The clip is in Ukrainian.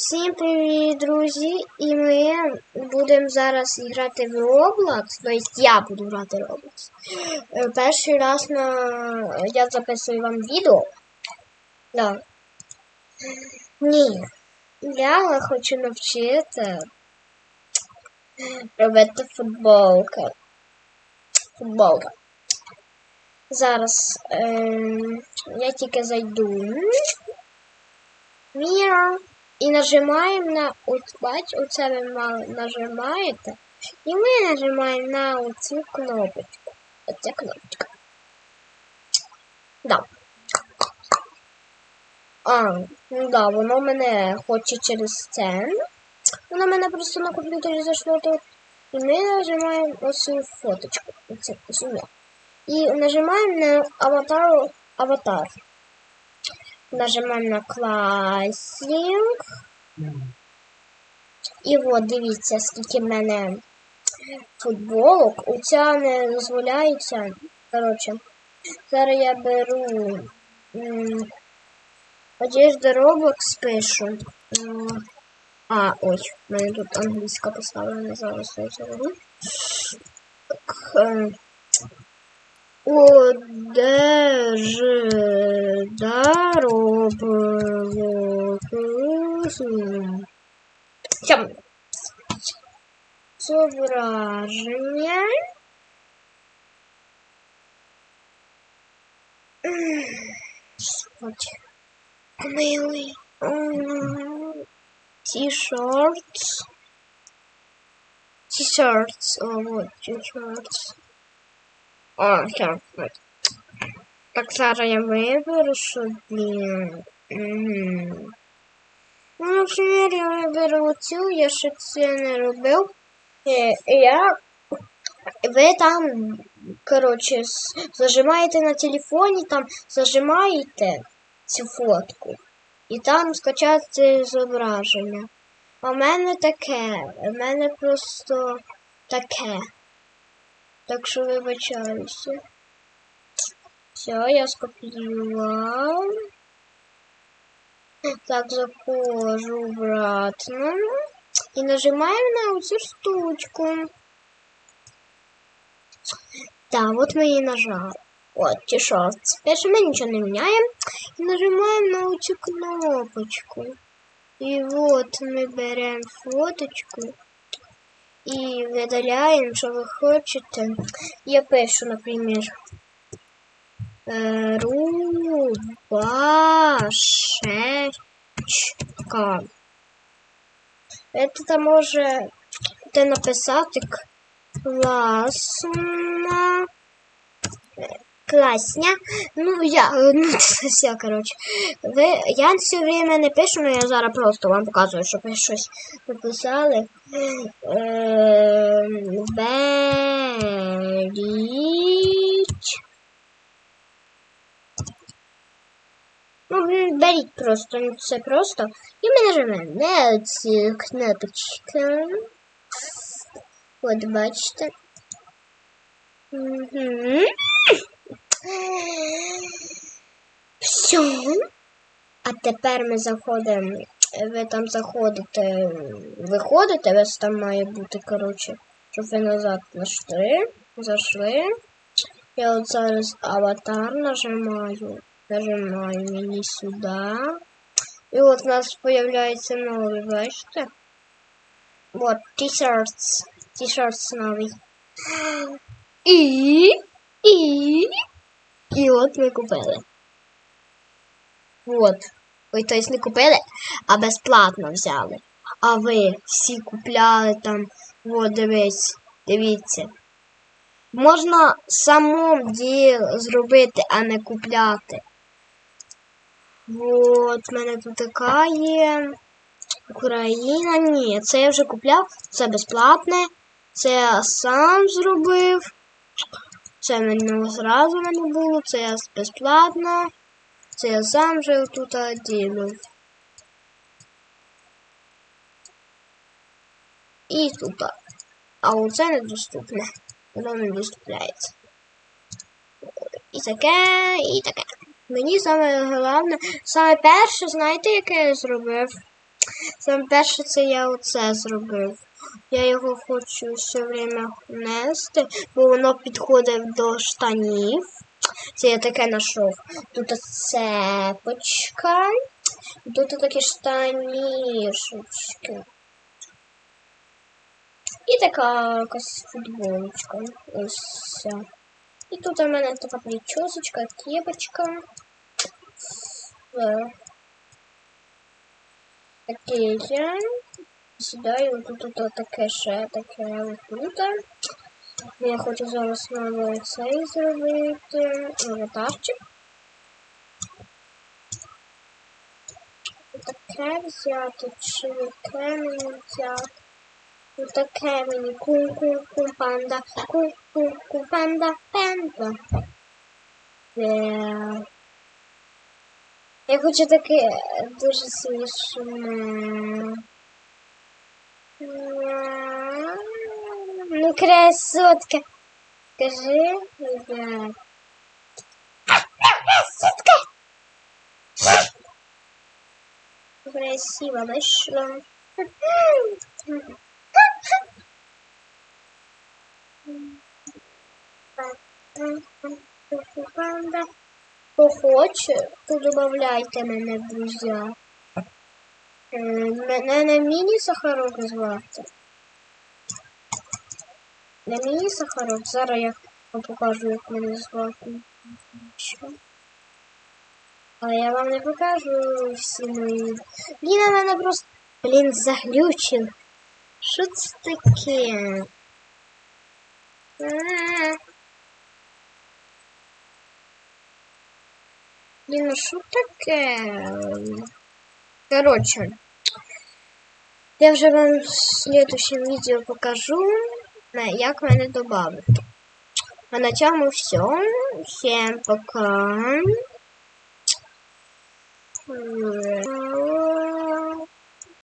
Всім привіт, друзі! І ми будемо зараз грати в Roblox. Тобто я буду грати в Roblox. Е, Перший раз на... я записую вам відео. Да. Ні. Я хочу навчити робити футболки. Футболка. Зараз ем, я тільки зайду. Міра. І нажимаємо на от, бач, оце ви мали нажимаєте. І ми нажимаємо на оцю кнопочку. Оця кнопочка. Да. А, ну да, воно мене хоче через це. Воно мене просто на комп'ютері зайшло тут. І ми нажимаємо оцю фоточку. Оцю, оцю. І нажимаємо на аватар, аватар. Нажимаємо на класінг. І от дивіться, скільки в мене футболок. Оця не дозволяється. Коротше, зараз я беру одежда Roblox пишу. А, ой, в мене тут англійська поставлена зараз я е, Одежда Roblox. Сям. Зображення. От. Милий. T-shirts. T-shirts. О, вот, T-shirts. А, так, вот. Так, зараз я виберу собі. Угу. Ну, наприклад, я виберу цю, я ще це не робив. Я... Ви там, коротше, зажимаєте на телефоні, там зажимаєте цю фотку. І там скачати зображення. В мене таке. У мене просто таке. Так що вибачаюся. Все, я скопіював. Так, заходжу обратно. І нажимаємо на цю штучку. Так, от ми її нажали. От, тішот. Перше ми нічого не міняємо. І нажимаємо на цю кнопочку. І от ми беремо фоточку і видаляємо, що ви хочете. Я пишу, наприклад, е, рубашечка. Это можете написати класна. Класня. Ну, я, ну, це все, коротше. Ви, я все время не пишу, але я зараз просто вам показую, щоб ви щось написали. Беріть. Ну, беріть просто, ну, це просто. І ми нажимаємо на цю кнопочку. От, бачите. Угу. Все. А тепер ми заходимо. Ви там заходите, виходите, у вас там має бути, коротше, щоб ви назад зайшли. Зайшли. Я от зараз аватар нажимаю. Нажимаю мені сюди. І от у нас появляється новий, бачите? Вот, t-shirts. T-shirts новий. І, і, і от ми купили. Вот. Ви тобто не купили, а безплатно взяли. А ви всі купляли там, от дивись, дивіться. Можна самому діл зробити, а не купляти. Вот, в мене тут така є. Україна. Ні, це я вже купляв. Це безплатне. Це я сам зробив. Це зразу в мене було. Це я безплатно. Це я сам вже тут ділив. І тут. А оце недоступне. Воно не доступляється. І таке, і таке. Мені саме головне, саме перше, знаєте, яке я зробив? Саме перше це я оце зробив. Я його хочу все время нести, бо воно підходить до штанів. Це я таке знайшов. Тут цепочка. і Тут такі штанішечки. І така якась футболочка. Ось. ця. І тут у мене така причосочка, кепочка. Е, Таке я. Сідаю, тут, тут таке ще таке тут. Я хочу зараз новий цей зробити. Аватарчик. Таке взяти, чи яке мені взяти. Ну таке мені кум-кум-кум панда, кум-кум-кум панда, панда. Е, Я хочу таке дуже смішне. Ня. Ну, красотка. Скажи, ребят. Красотка. Красиво нашла. Хто хоче, то додавайте мене друзі. Е, Мене на міні Сахарок звати. На міні Сахарок. Зараз я вам покажу, як мене звати. Що? Але я вам не покажу всі мої. Блін, а мене просто. Блін, заглючив. Що це таке? А. Блін, ну що таке? Короче, я вже вам в следующем відео покажу, на- як мене додати. А на цьому все. Всім пока.